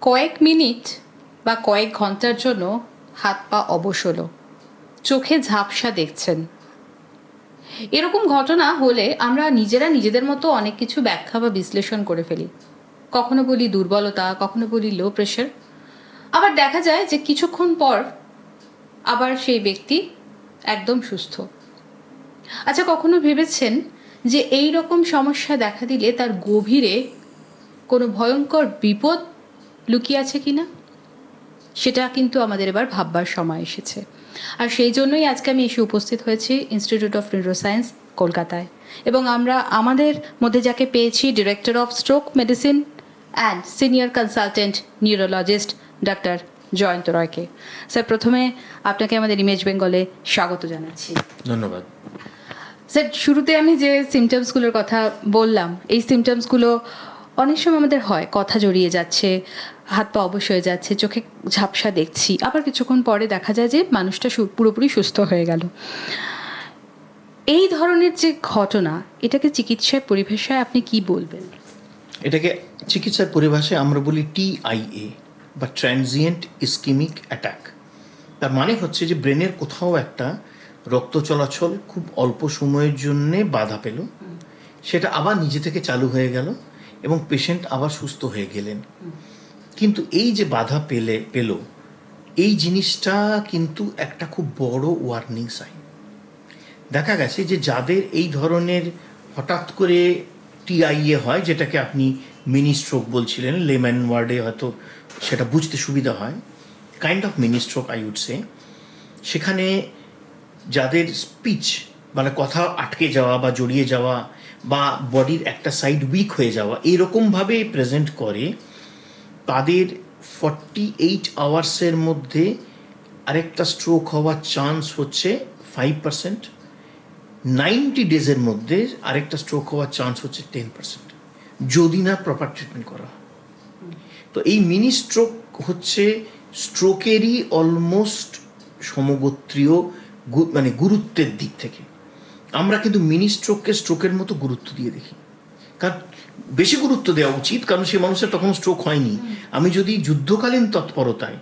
কয়েক মিনিট বা কয়েক ঘণ্টার জন্য হাত পা অবশ হলো চোখে ঝাপসা দেখছেন। এরকম ঘটনা হলে আমরা নিজেরা নিজেদের মতো অনেক কিছু ব্যাখ্যা বা বিশ্লেষণ করে ফেলি। কখনো বলি দুর্বলতা, কখনো বলি লো প্রেশার আবার দেখা যায় যে কিছুক্ষণ পর আবার সেই ব্যক্তি একদম সুস্থ। আচ্ছা কখনো ভেবেছেন যে এই রকম সমস্যা দেখা দিলে তার গভীরে কোনো ভয়ঙ্কর বিপদ লুকিয়ে আছে কিনা? সেটা কিন্তু আমাদের এবার ভাববার সময় এসেছে। আর সেই জন্যই আজকে আমি এসে উপস্থিত হয়েছি ইনস্টিটিউট অফ নিউরোসায়েন্স কলকাতায়। এবং আমরা আমাদের মধ্যে যাকে পেয়েছি director of stroke medicine and senior consultant neurologist doctor Jayanta রয়কে। স্যার প্রথমে আপনাকে আমাদের ইমেজ বেঙ্গলে স্বাগত জানাচ্ছি। ধন্যবাদ। স্যার শুরুতে আমি যে সিমটমসগুলোর কথা বললাম এই সিমটমসগুলো অনেক সময় আমাদের হয়, কথা জড়িয়ে যাচ্ছে, হাত পা অবশ হয়ে যাচ্ছে, চোখে ঝাপসা দেখছি। আবার কিছুক্ষণ পরে দেখা যায় যে মানুষটা পুরোপুরি সুস্থ হয়ে গেল। এই ধরনের যে ঘটনা, এটাকে চিকিৎসার পরিভাষায় আপনি কি বলবেন? এটাকে চিকিৎসার পরিভাষায় আমরা বলি টিআইএ বা ট্রানজিয়েন্ট ইস্কিমিক অ্যাটাক। তার মানে হচ্ছে যে ব্রেনের কোথাও একটা রক্ত চলাচল খুব অল্প সময়ের জন্যে বাধা পেল। সেটা আবার নিজে থেকে চালু হয়ে গেল। এবং পেশেন্ট আবার সুস্থ হয়ে গেলেন। কিন্তু এই যে বাধা পেলে, পেল, এই জিনিসটা কিন্তু একটা খুব বড় ওয়ার্নিং সাইন দেখা গেছে যে যাদের এই ধরনের হঠাৎ করে টিআইএ হয়, যেটাকে আপনি মিনি স্ট্রোক বলছিলেন, লেম্যান ওয়ার্ডে হয়তো সেটা বুঝতে সুবিধা হয় kind of mini stroke I would say সেখানে যাদের স্পিচ মানে কথা আটকে যাওয়া বা জড়িয়ে যাওয়া বা বডির একটা সাইড উইক হয়ে যাওয়া এরকমভাবে প্রেজেন্ট করে, তাদের ফর্টি এইট আওয়ার্সের মধ্যে আরেকটা স্ট্রোক হওয়ার চান্স হচ্ছে ফাইভ পার্সেন্ট নাইনটি ডেজের মধ্যে আরেকটা স্ট্রোক হওয়ার চান্স হচ্ছে টেন পার্সেন্ট যদি না প্রপার ট্রিটমেন্ট করা তো এই মিনি স্ট্রোক হচ্ছে স্ট্রোকেরই অলমোস্ট সমগোত্রীয় মানে গুরুত্বের দিক থেকে। আমরা কিন্তু মিনি স্ট্রোককে স্ট্রোকের মতো গুরুত্ব দিয়ে দেখি। কারণ বেশি গুরুত্ব দেওয়া উচিত কারণ সে মানুষের তখন স্ট্রোক হয়নি। আমি যদি যুদ্ধকালীন তৎপরতায়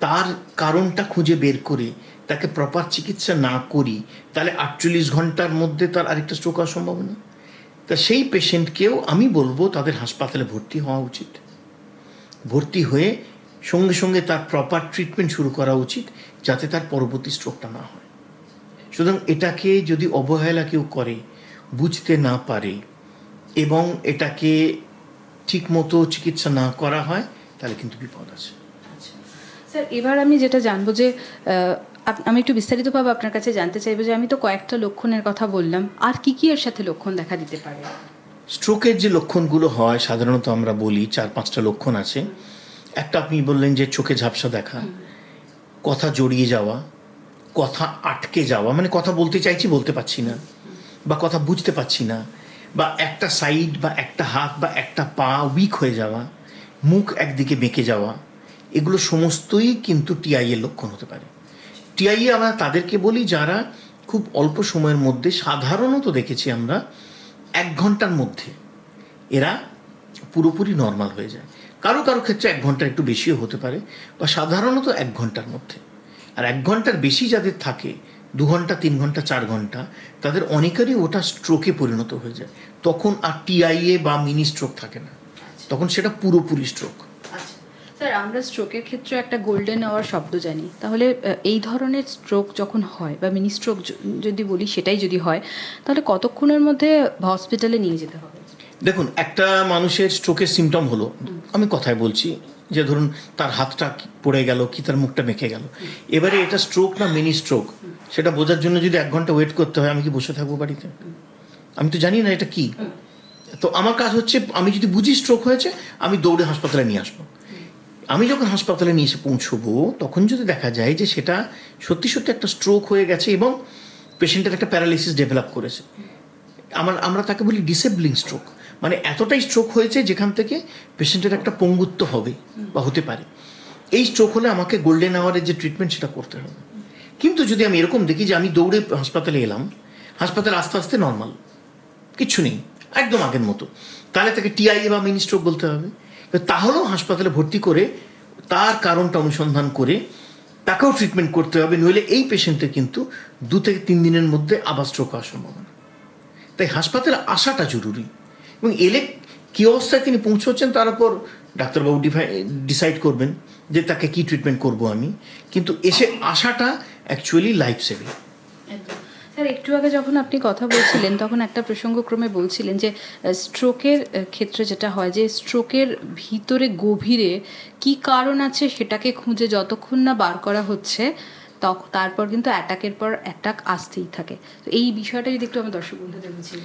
তার কারণটা খুঁজে বের করে তাকে প্রপার চিকিৎসা না করি তাহলে আটচল্লিশ ঘণ্টার মধ্যে তার আরেকটা স্ট্রোক হওয়ার সম্ভাবনা। তা সেই পেশেন্টকেও আমি বলব তাদের হাসপাতালে ভর্তি হওয়া উচিত। ভর্তি হয়ে সঙ্গে সঙ্গে তার প্রপার ট্রিটমেন্ট শুরু করা উচিত যাতে তার পরবর্তী স্ট্রোকটা না হয়। সুতরাং এটাকে যদি অবহেলা কেউ করে বুঝতে না পারে এবং এটাকে ঠিকমতো চিকিৎসা না করা হয় তাহলে কিন্তু বিপদ আছে। স্যার এবার আমি যেটা জানব যে আমি একটু বিস্তারিতভাবে আপনার কাছে জানতে চাইব যে আমি তো কয়েকটা লক্ষণের কথা বললাম আর কি কি এর সাথে লক্ষণ দেখা দিতে পারে? স্ট্রোকের যে লক্ষণগুলো হয় সাধারণত আমরা বলি চার পাঁচটা লক্ষণ আছে। একটা আপনি বললেন যে চোখে ঝাপসা দেখা কথা জড়িয়ে যাওয়া কথা আটকে যাওয়া মানে কথা বলতে চাইছি, বলতে পারছি না, বা কথা বুঝতে পারছি না, বা একটা সাইড বা একটা হাত, বা একটা পা উইক হয়ে যাওয়া, মুখ একদিকে বেঁকে যাওয়া, এগুলো সমস্তই কিন্তু টিআই এর লক্ষণ হতে পারে। টিআইএ আমরা তাদেরকে বলি যারা খুব অল্প সময়ের মধ্যে, সাধারণত দেখেছি আমরা, এক ঘণ্টার মধ্যে এরা পুরোপুরি নর্মাল হয়ে যায়। কারও কারও ক্ষেত্রে এক ঘণ্টা একটু বেশিও হতে পারে, বা সাধারণত এক ঘণ্টার মধ্যে। আর এক ঘণ্টার বেশি যাদের থাকে দু ঘণ্টা তিন ঘণ্টা চার ঘণ্টা তাদের অনেকেরই ওটা স্ট্রোকে পরিণত হয়ে যায়। তখন আর টিআইএ বা মিনি স্ট্রোক থাকে না। তখন সেটা পুরোপুরি স্ট্রোক আচ্ছা। স্যার আমরা স্ট্রোকের ক্ষেত্রে একটা গোল্ডেন আওয়ার শব্দ জানি। তাহলে এই ধরনের স্ট্রোক যখন হয় বা মিনি স্ট্রোক যদি বলি সেটাই যদি হয় তাহলে কতক্ষণের মধ্যে হসপিটালে নিয়ে যেতে হবে? দেখুন, একটা মানুষের স্ট্রোকের সিমটম হলো, আমি কথায় বলছি, যে ধরুন তার হাতটা পড়ে গেল, কি তার মুখটা মেখে গেল। এবারে এটা স্ট্রোক না মিনি স্ট্রোক সেটা বোঝার জন্য যদি এক ঘণ্টা ওয়েট করতে হয়, আমি কি বসে থাকব বাড়িতে? আমি তো জানি না এটা কি। তো আমার কাজ হচ্ছে, আমি যদি বুঝি স্ট্রোক হয়েছে, আমি দৌড়ে হাসপাতালে নিয়ে আসব। আমি যখন হাসপাতালে নিয়ে এসে পৌঁছবো, তখন যদি দেখা যায় যে সেটা সত্যি সত্যি একটা স্ট্রোক হয়ে গেছে এবং পেশেন্টের একটা প্যারালাইসিস ডেভেলপ করেছে। আমার, আমরা তাকে বলি ডিসেবলিং স্ট্রোক মানে এতটাই স্ট্রোক হয়েছে যেখান থেকে পেশেন্টের একটা পঙ্গুত্ব হবে বা হতে পারে। এই স্ট্রোক হলে আমাকে গোল্ডেন আওয়ারের যে ট্রিটমেন্ট সেটা করতে হবে। কিন্তু যদি আমি এরকম দেখি যে আমি দৌড়ে হাসপাতালে এলাম, হাসপাতালে আস্তে আস্তে নর্মাল কিচ্ছু নেই, একদম আগের মতো। তাহলে তাকে টিআই বা মিনি স্ট্রোক বলতে হবে। তাহলেও হাসপাতালে ভর্তি করে তার কারণটা অনুসন্ধান করে তাকেও ট্রিটমেন্ট করতে হবে, নইলে এই পেশেন্টের কিন্তু দু থেকে তিন দিনের মধ্যে আবার স্ট্রোক হওয়ার সম্ভাবনা। তাই হাসপাতালে আসাটা জরুরি। এবং এলে কী অবস্থায় তিনি পৌঁছচ্ছেন তার উপর ডাক্তারবাবু ডিসাইড করবেন যে তাকে কি ট্রিটমেন্ট করব আমি। কিন্তু এসে আসাটা অ্যাকচুয়ালি লাইফ সেভিং স্যার একটু আগে যখন আপনি কথা বলছিলেন তখন একটা প্রসঙ্গক্রমে বলছিলেন যে স্ট্রোকের ক্ষেত্রে যেটা হয় যে স্ট্রোকের ভিতরে গভীরে কি কারণ আছে সেটাকে খুঁজে যতক্ষণ না বার করা হচ্ছে তখ তারপর কিন্তু অ্যাটাকের পর অ্যাটাক আসতেই থাকে। তো এই বিষয়টা যদি একটু আমি দর্শক বন্ধুদের বুঝিয়ে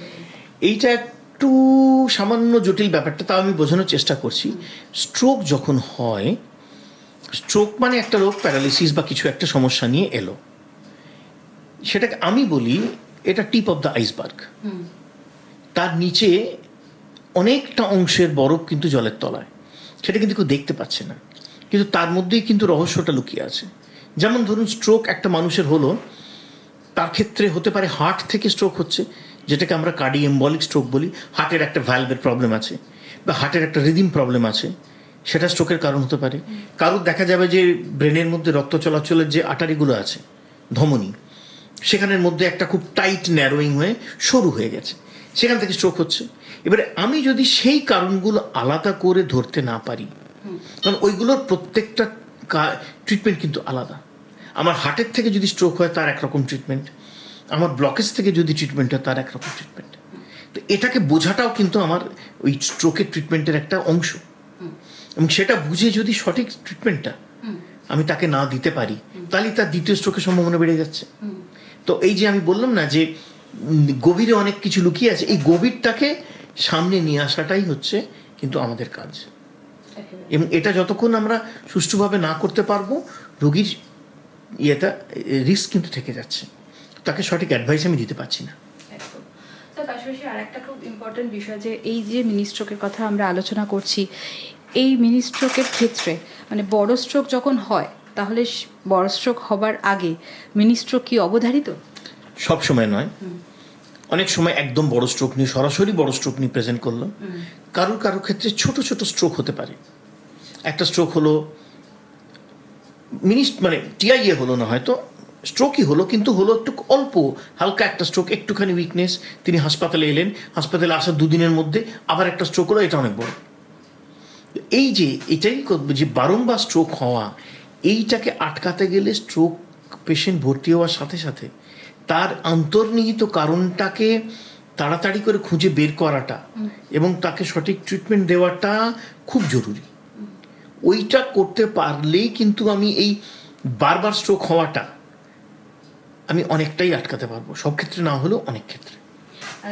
এইটা একটু সামান্য জটিল ব্যাপারটা তাও আমি বোঝানোর চেষ্টা করছি। স্ট্রোক যখন হয় স্ট্রোক মানে একটা রোগ প্যারালিসিস বা কিছু একটা সমস্যা নিয়ে এলো। সেটাকে আমি বলি এটা টিপ অফ দ্য আইসবার্গ তার নিচে অনেকটা অংশের বরফ কিন্তু জলের তলায়। সেটা কিন্তু কেউ দেখতে পাচ্ছে না। কিন্তু তার মধ্যেই কিন্তু রহস্যটা লুকিয়ে আছে। যেমন ধরুন স্ট্রোক একটা মানুষের হলো তার ক্ষেত্রে হতে পারে হার্ট থেকে স্ট্রোক হচ্ছে। যেটাকে আমরা কার্ডি এম্বলিক স্ট্রোক বলি হার্টের একটা ভ্যালভের প্রবলেম আছে বা হার্টের একটা রিদিম প্রবলেম আছে, সেটা স্ট্রোকের কারণ হতে পারে। কারোর দেখা যাবে যে ব্রেনের মধ্যে রক্ত চলাচলের যে আটারিগুলো আছে, ধমনী, সেখানের মধ্যে একটা খুব টাইট ন্যারোয়িং হয়ে সরু হয়ে গেছে, সেখান থেকে স্ট্রোক হচ্ছে। এবারে আমি যদি সেই কারণগুলো আলাদা করে ধরতে না পারি, কারণ ওইগুলোর প্রত্যেকটা ট্রিটমেন্ট কিন্তু আলাদা। আমার হার্টের থেকে যদি স্ট্রোক হয়, তার একরকম ট্রিটমেন্ট আমার ব্লকেজ থেকে যদি ট্রিটমেন্ট হয়, তার একরকম ট্রিটমেন্ট তো এটাকে বোঝাটাও কিন্তু আমার ওই স্ট্রোকের ট্রিটমেন্টের একটা অংশ। এবং সেটা বুঝে যদি সঠিক ট্রিটমেন্টটা আমি তাকে না দিতে পারি তাহলে তার দ্বিতীয় স্ট্রোকের সম্ভাবনা বেড়ে যাচ্ছে। তো এই যে আমি বললাম না যে, গভীরে অনেক কিছু লুকিয়ে আছে, এই গভীরটাকে সামনে নিয়ে আসাটাই হচ্ছে কিন্তু আমাদের কাজ। এবং এটা যতক্ষণ আমরা সুষ্ঠুভাবে না করতে পারব, রোগীর ইয়েটা রিস্ক কিন্তু থেকে যাচ্ছে। তাকে সঠিক অ্যাডভাইস আমি দিতে পারছি না। পাশাপাশি আর একটা খুব ইম্পর্টেন্ট বিষয় যে এই যে মিনি স্ট্রোকের কথা আমরা আলোচনা করছি এই মিনি স্ট্রোকের ক্ষেত্রে মানে বড় স্ট্রোক যখন হয় তাহলে বড় স্ট্রোক হবার আগে মিনি স্ট্রোক কি অবধারিত? সব সময় নয়। অনেক সময় একদম বড় স্ট্রোক নিয়ে সরাসরি বড় স্ট্রোক নিয়ে প্রেজেন্ট করল কারোর কারোর ক্ষেত্রে ছোট ছোট স্ট্রোক হতে পারে। একটা স্ট্রোক হলো মিনি মানে টিআইএ হলো না হয়তো স্ট্রোকই হলো কিন্তু হলো একটু অল্প হালকা একটা স্ট্রোক একটুখানি উইকনেস তিনি হাসপাতালে এলেন হাসপাতালে আসার দুদিনের মধ্যে আবার একটা স্ট্রোক হলো এটা অনেক বড়। এই যে এটাই যে বারংবার স্ট্রোক হওয়া এইটাকে আটকাতে গেলে স্ট্রোক পেশেন্ট ভর্তি হওয়ার সাথে সাথে তার অন্তর্নিহিত কারণটাকে তাড়াতাড়ি করে খুঁজে বের করাটা এবং তাকে সঠিক ট্রিটমেন্ট দেওয়াটা খুব জরুরি। ওইটা করতে পারলেই কিন্তু আমি এই বারবার স্ট্রোক হওয়াটা আমি অনেকটাই আটকাতে পারব। সব ক্ষেত্রে না হলেও অনেক ক্ষেত্রে।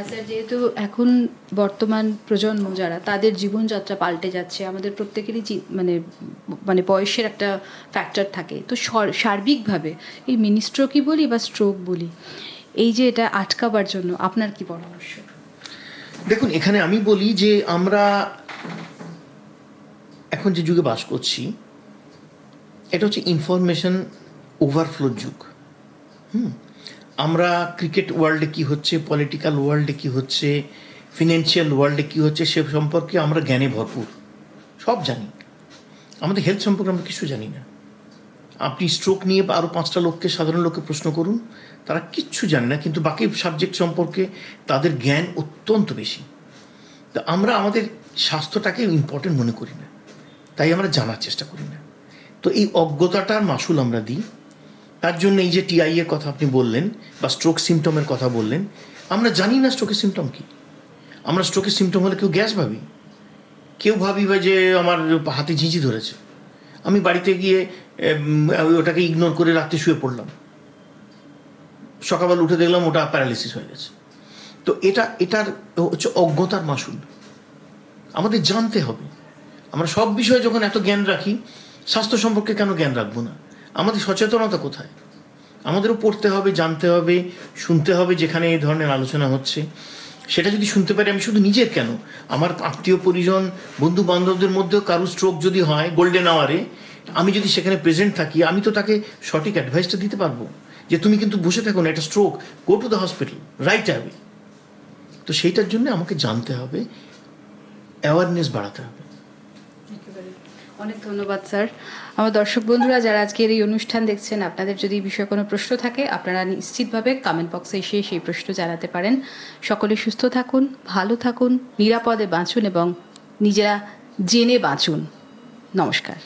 স্যার যেহেতু এখন বর্তমান প্রজন্ম যারা তাদের জীবনযাত্রা পাল্টে যাচ্ছে। আমাদের প্রত্যেকেরই মানে মানে বয়সের একটা ফ্যাক্টর থাকে। তো সর- সার্বিকভাবে এই মিনি স্ট্রোকই বলি বা স্ট্রোক বলি এই যে এটা আটকাবার জন্য আপনার কি পরামর্শ? দেখুন এখানে আমি বলি যে আমরা এখন যে যুগে বাস করছি এটা হচ্ছে ইনফরমেশন ওভারফ্লোর যুগ। হুম আমরা ক্রিকেট ওয়ার্ল্ডে কি হচ্ছে, পলিটিক্যাল ওয়ার্ল্ডে কি হচ্ছে, ফিনান্সিয়াল ওয়ার্ল্ডে কি হচ্ছে, সে সম্পর্কে আমরা জ্ঞানে ভরপুর। সব জানি। আমাদের হেলথ সম্পর্কে আমরা কিছু জানি না। আপনি স্ট্রোক নিয়ে আরও পাঁচটা লোককে, সাধারণ লোককে প্রশ্ন করুন, তারা কিচ্ছু জানে না, কিন্তু বাকি সাবজেক্ট সম্পর্কে তাদের জ্ঞান অত্যন্ত বেশি। তো আমরা আমাদের স্বাস্থ্যটাকে ইম্পর্টেন্ট মনে করি না। তাই আমরা জানার চেষ্টা করি না। তো এই অজ্ঞতাটার মাসুল আমরা দিই। তার জন্য এই যে টিআই এর কথা আপনি বললেন বা স্ট্রোক সিমটমের কথা বললেন, আমরা জানি না স্ট্রোকের সিমটম কি। আমরা স্ট্রোকের সিমটম হলে কেউ গ্যাস ভাবি। কেউ ভাবি বা যে আমার হাতে ঝিঁঝি ধরেছে। আমি বাড়িতে গিয়ে ওটাকে ইগনোর করে রাত্রে শুয়ে পড়লাম। সকালবেলা উঠে দেখলাম ওটা প্যারালিসিস হয়ে গেছে। তো এটা, এটার হচ্ছে অজ্ঞতার মাসুল। আমাদের জানতে হবে। আমরা সব বিষয়ে যখন এত জ্ঞান রাখি, স্বাস্থ্য সম্পর্কে কেন জ্ঞান রাখব না? আমাদের সচেতনতা কোথায়? আমাদেরও পড়তে হবে, জানতে হবে, শুনতে হবে যেখানে এই ধরনের আলোচনা হচ্ছে। সেটা যদি শুনতে পারি, আমি শুধু নিজের কেন? আমার আত্মীয় পরিজন বন্ধু বান্ধবদের মধ্যেও কারও স্ট্রোক যদি হয় গোল্ডেন আওয়ারে আমি যদি সেখানে প্রেজেন্ট থাকি, আমি তো তাকে সঠিক অ্যাডভাইসটা দিতে পারব। যে তুমি কিন্তু বসে থাকো না এটা stroke go to the hospital right away তো সেইটার জন্য আমাকে জানতে হবে অ্যাওয়ারনেস বাড়াতে হবে। অনেক ধন্যবাদ, স্যার। আমার দর্শক বন্ধুরা, যারা আজকের এই অনুষ্ঠান দেখছেন, আপনাদের যদি এই বিষয়ে কোনো প্রশ্ন থাকে, আপনারা নিশ্চিতভাবে কমেন্ট বক্সে এসে সেই প্রশ্ন জানাতে পারেন। সকলে সুস্থ থাকুন, ভালো থাকুন, নিরাপদে বাঁচুন এবং নিজেরা জেনে বাঁচুন। নমস্কার।